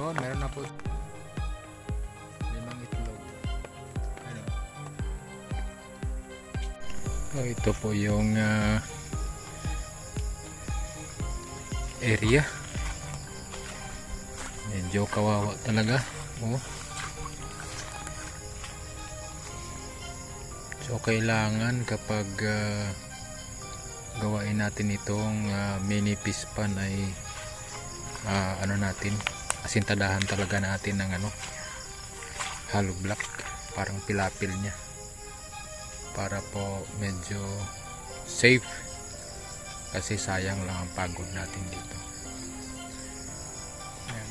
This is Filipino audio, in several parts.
Yun, meron na po. Limang itlog. Ano? Oh, ito po yung ah, area. Medyo kawawa talaga. Oh. So kailangan kapag ah, gawain natin itong ah, mini fish pan ay ah, ano natin asintadahan talaga natin ng ano hollow block. Parang pilapil niya. Para po medyo safe. Kasi sayang lang ang pagod natin dito. Ayan.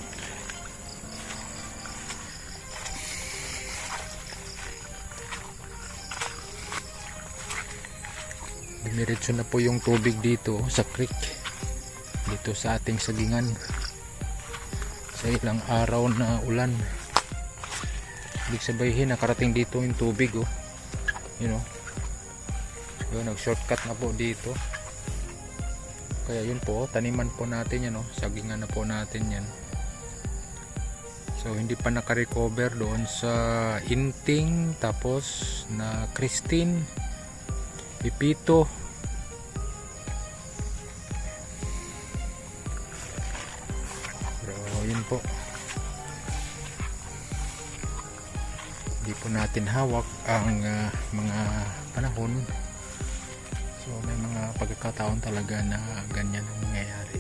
Dumiretso na po yung tubig dito sa creek. Dito sa ating sagingan sa ilang araw na ulan. Ibig sabihin nakarating dito yung tubig oh. You know? So nag shortcut na po dito. Kaya yun po taniman po natin yan oh. Sagingan na po natin yan. So hindi pa naka-recover doon sa inting tapos na Christine Pipito po. Hindi po natin hawak ang ah, mga panahon. So may mga pagkakataon talaga na ganyan ang nangyayari.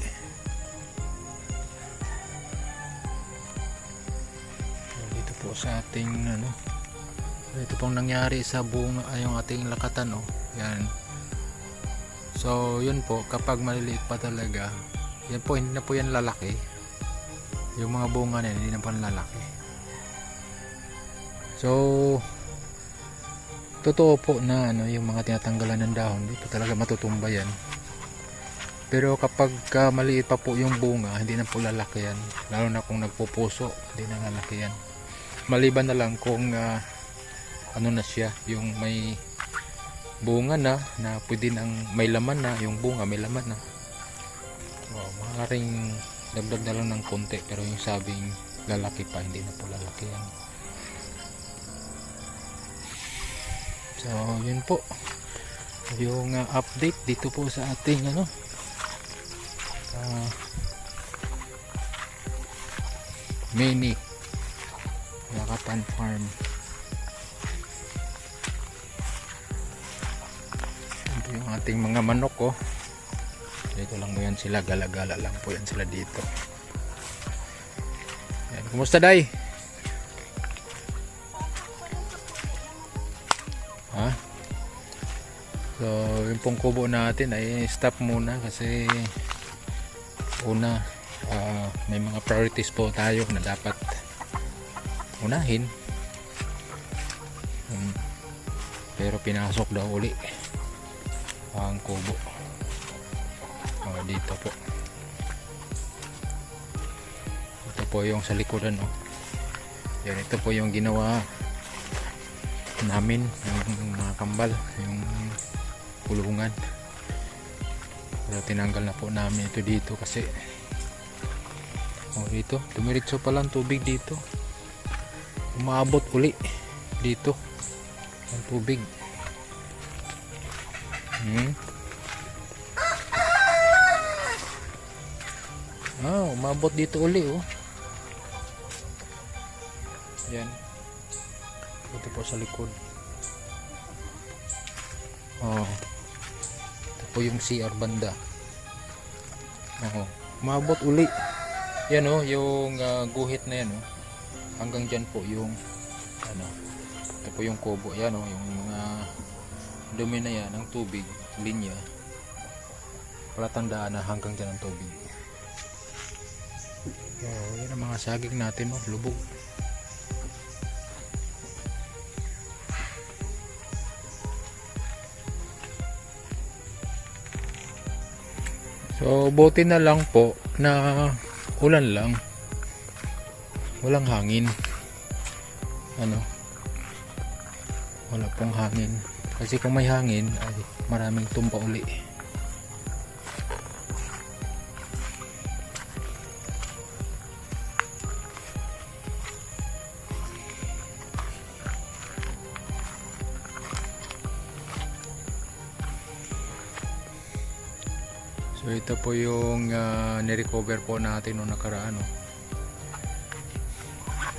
So, dito po sa ating ano ito pong nangyari sa buong ay yung ating lakatan oh. Yan. So yun po kapag maliliit pa talaga yan po hindi na po yan lalaki yung mga bunga yan, hindi na po lalaki so totoo po na ano yung mga tinatanggalan ng dahon dito talaga matutumba yan. Pero kapag ah, maliit pa po yung bunga hindi na po lalaki yan. Lalo na kung nagpupuso hindi na lalaki yan. Maliban na lang kung ah, ano na siya yung may bunga na na pwede nang may laman na yung bunga may laman na. Oh, maaaring dagdag na lang ng konti pero yung sabing lalaki pa hindi na po lalaki yan. So yun po. Yung ah, update dito po sa ating ano ah, mini Lakatan Farm. Ito yung ating mga manok oh dito lang mo yan sila gala-gala lang po yan sila dito yan. kumusta day? ha? so yung pong kubo natin ay stop muna kasi una ah, may mga priorities po tayo na dapat unahin Hmm. pero pinasok daw uli ang kubo dito po. Ito po yung sa likuran oh. yan ito po yung ginawa namin yung mga kambal yung kulungan. Pero tinanggal na po namin ito dito kasi oh dito. Dumiritso pa lang tubig dito. Umaabot uli dito ang tubig. Hmm. Ah umabot dito uli oh. Yan. Ito po sa likod. Oh. Ito po yung CR banda. Oh umabot uli. Yan oh yung ah, guhit na yan oh. Hanggang dyan po yung ano ito po yung kubo. Yan oh yung mga dumi na yan ng tubig linya. Palatandaan na hanggang dyan ang tubig oh yan ang mga saging natin oh lubog so buti na lang po na ulan lang. Walang hangin. Ano? Wala pong hangin. Kasi kung may hangin ay maraming tumpa uli So ito po yung ah, nirecover po natin noong nakaraan. No?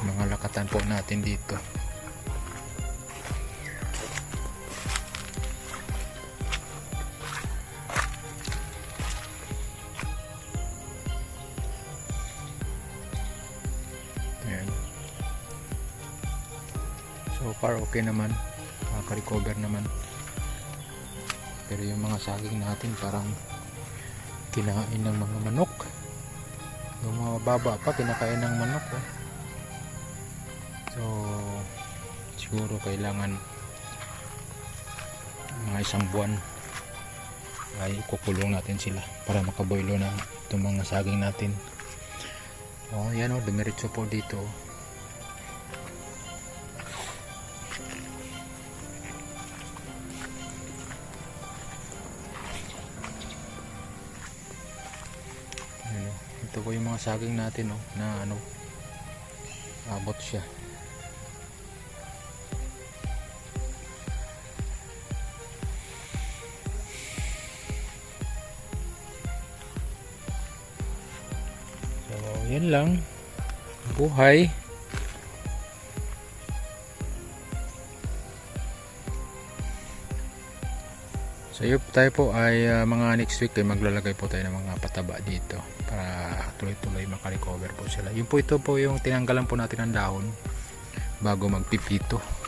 Mga lakatan po natin dito. Ayan. So far okay naman. Nakaka-recover naman. Pero yung mga saging natin parang kinain ng mga manok. Yung pa kinakain ng manok. Oh. So siguro kailangan mga isang buwan ay kukulong natin sila para makaboilo na itong mga saging natin. Oh, yan oh, dumiretso po dito. oh. Ito po yung mga saging natin oh, na ano abot siya. So, yan lang. Buhay. So yun tayo po ay ah, mga next week ay maglalagay po tayo ng mga pataba dito para tuloy-tuloy makarecover po sila. Yun po ito po yung tinanggalan po natin ng dahon bago magpipito.